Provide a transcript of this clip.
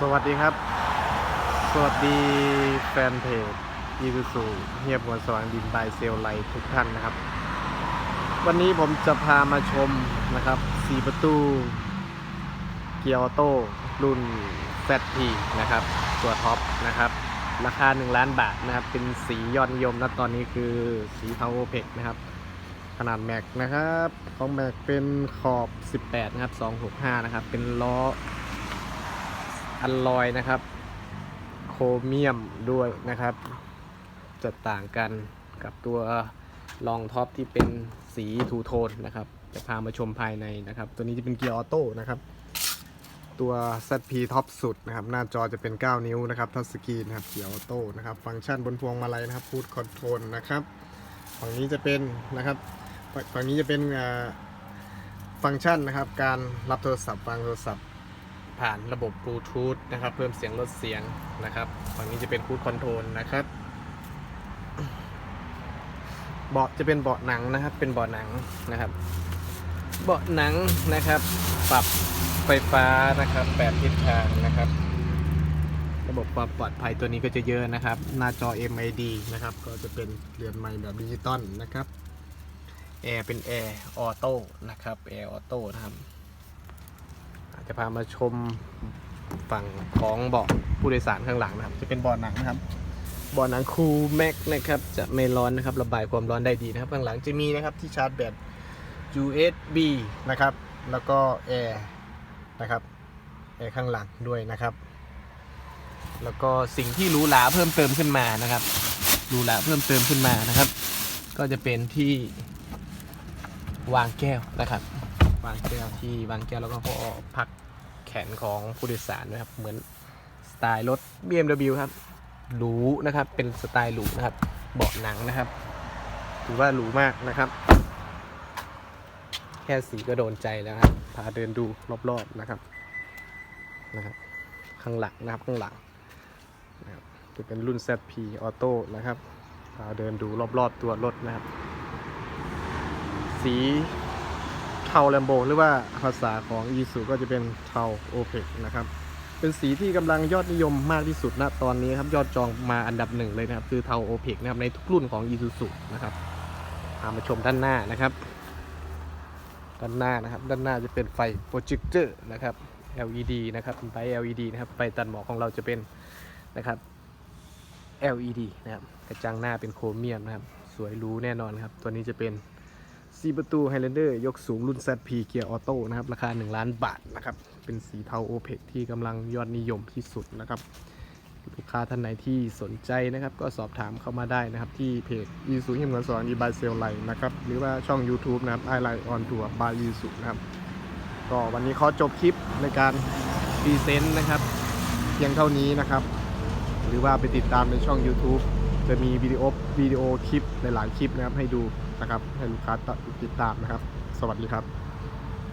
สวัสดีครับ สวัสดีแฟนเพจอีซูซูเฮียบมวสว่างดินบายเซลไลท์ทุกท่านนะครับ วันนี้ผมจะพามาชมนะครับสีประตู เกียร์ออโต้รุ่น ZP นะครับ ตัวท็อปนะครับ ราคา 1 ล้านบาทนะครับ เป็นสียอดนิยมนะตอนนี้คือสีเทาโอเพกนะครับ ขนาดแม็กนะครับ ของแม็กเป็นขอบ 18 นะครับ 265 นะครับ เป็นล้อ อัลลอยนะครับ โครเมียมด้วยนะครับ จะต่างกันกับตัวรองท็อปที่เป็นสีทูโทนนะครับ จะพามาชมภายในนะครับ ตัวนี้จะเป็นเกียร์ออโต้นะครับ ตัว ZP ท็อปสุดนะครับ หน้าจอจะเป็น 9 นิ้วนะครับทัชสกรีนนะครับ เกียร์ออโต้นะครับ ฟังก์ชันบนพวงมาลัยนะครับพูดคอนโทรลนะครับ ฝั่งนี้จะเป็นนะครับ ฝั่งนี้จะเป็นอ่าฟังก์ชันนะครับ การรับโทรศัพท์ฟังโทรศัพท์ ผ่านระบบบลูทูธนะครับ เพิ่มเสียงลดเสียงนะครับฝั่งนี้จะเป็นคูดคอนโทรลนะครับเบาะจะเป็นเบาะหนังนะครับ เป็นเบาะหนังนะครับ เบาะหนังนะครับ ปรับไฟฟ้านะครับแปดทิศทางนะครับ ระบบความปลอดภัยตัวนี้ก็จะเยอะนะครับ หน้าจอ MID นะครับ ก็จะเป็นเรือนไม้แบบดิจิตอลนะครับแอร์เป็นแอร์ออโต้นะครับแอร์ออโต้นะครับ จะพามาชมฝั่งของเบาะผู้โดยสารข้างหลังนะครับ จะเป็นเบาะหนังนะครับเบาะหนังคูลแม็กนะครับ จะไม่ร้อนนะครับระบายความร้อนได้ดีนะครับ ข้างหลังจะมีนะครับที่ชาร์จแบต USB นะครับ แล้วก็แอร์นะครับแอร์ข้างหลังด้วยนะครับ แล้วก็สิ่งที่หรูหราเพิ่มเติมขึ้นมานะครับหรูหราเพิ่มเติมขึ้นมานะครับ ก็จะเป็นที่วางแก้วนะครับ วางแก้วที่วางแก้วแล้วก็พอพักแขนของผู้โดยสารนะครับ เหมือนสไตล์รถ BMW ครับหรูนะครับ เป็นสไตล์หรูนะครับเบาะหนังนะครับ ถือว่าหรูมากนะครับ แค่สีก็โดนใจแล้วครับ พาเดินดูรอบๆนะครับนะครับข้างหลังนะครับข้างหลังนะครับจะเป็นรุ่น ZP Auto นะครับพาเดินดูรอบๆตัวรถนะครับ สี ทาแลมโบหรือว่าภาษาของอีซูก็จะเป็นเทาโอเพกนะครับเป็นสีที่กำลังยอดนิยมมากที่สุดณตอนนี้ครับยอดจองมาอันดับหนึ่งเลยนะครับคือเทาโอเพกนะครับในทุกรุ่นของอีซูซูนะครับพามาชมด้านหน้านะครับ ด้านหน้านะครับ ด้านหน้าจะเป็นไฟโปรเจคเตอร์นะครับ LED นะครับไฟ LED นะครับไฟตัดหมอกของเราจะเป็นนะครับ LED นะครับกระจังหน้าเป็นโครเมียมนะครับ สวยหรูแน่นอนครับ ตัวนี้จะเป็น สีประตู Highlander ยกสูงรุ่น ZP เกียร์ออโต้นะครับ ราคา 1 ล้านบาทนะครับ เป็นสีเทาโอเพกที่กำลังยอดนิยมที่สุดนะครับ ลูกค้าท่านไหนที่สนใจนะครับ ก็สอบถามเข้ามาได้นะครับ ที่เพจยีสุหิมเงินสอนอีบายเซลไลนะครับ หรือว่าช่อง YouTube นะครับไอไลออนทัวร์บายยีสุนะครับ ก็วันนี้ขอจบคลิปในการพรีเซนต์นะครับเพียงเท่านี้นะครับ หรือว่าไปติดตามในช่อง YouTube จะมีวิดีโอวิดีโอคลิปหลายๆคลิปนะครับให้ดูนะครับให้ลูกค้าติดตามนะครับ สวัสดีครับ